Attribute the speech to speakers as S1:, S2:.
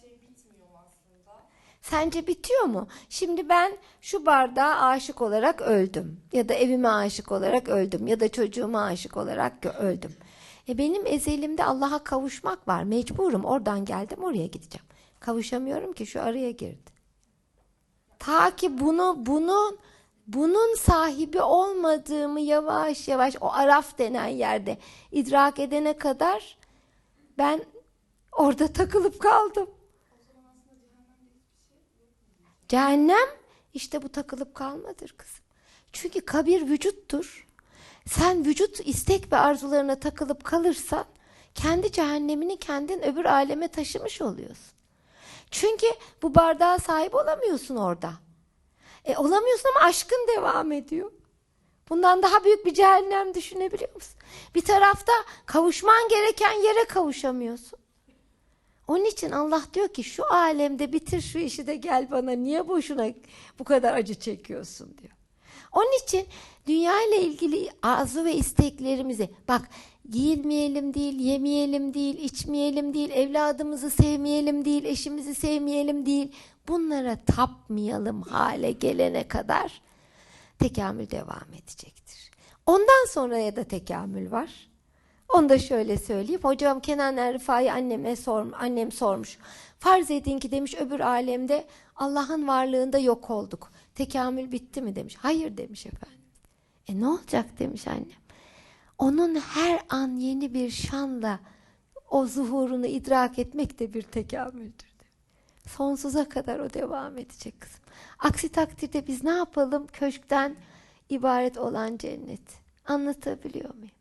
S1: şey bitmiyor aslında.
S2: Sence bitiyor mu? Şimdi ben şu bardağa aşık olarak öldüm. Ya da evime aşık olarak öldüm. Ya da çocuğuma aşık olarak öldüm. E benim ezelimde Allah'a kavuşmak var. Mecburum. Oradan geldim oraya gideceğim. Kavuşamıyorum ki şu araya girdi. Ta ki bunu bunun bunun sahibi olmadığımı yavaş yavaş o araf denen yerde idrak edene kadar ben orada takılıp kaldım. Cehennem işte bu takılıp kalmadır kızım. Çünkü kabir vücuttur. Sen vücut istek ve arzularına takılıp kalırsan kendi cehennemini kendin öbür aleme taşımış oluyorsun. Çünkü bu bardağa sahip olamıyorsun orada. E olamıyorsun ama aşkın devam ediyor. Bundan daha büyük bir cehennem düşünebiliyor musun? Bir tarafta kavuşman gereken yere kavuşamıyorsun. Onun için Allah diyor ki şu alemde bitir şu işi de gel bana niye boşuna bu kadar acı çekiyorsun diyor. Onun için dünya ile ilgili arzu ve isteklerimizi bak giyinmeyelim değil, yemeyelim değil, içmeyelim değil, evladımızı sevmeyelim değil, eşimizi sevmeyelim değil. Bunlara tapmayalım hale gelene kadar tekamül devam edecektir. Ondan sonraya da tekamül var. Onu da şöyle söyleyeyim. Hocam Kenan Erfa'yı anneme sorm annem sormuş. Farz edin ki demiş öbür alemde Allah'ın varlığında yok olduk. Tekamül bitti mi demiş. Hayır demiş efendim. E ne olacak demiş annem. Onun her an yeni bir şanla o zuhurunu idrak etmek de bir tekamüldür. Sonsuza kadar o devam edecek kızım. Aksi takdirde biz ne yapalım? Köşkten ibaret olan cennet. Anlatabiliyor muyum?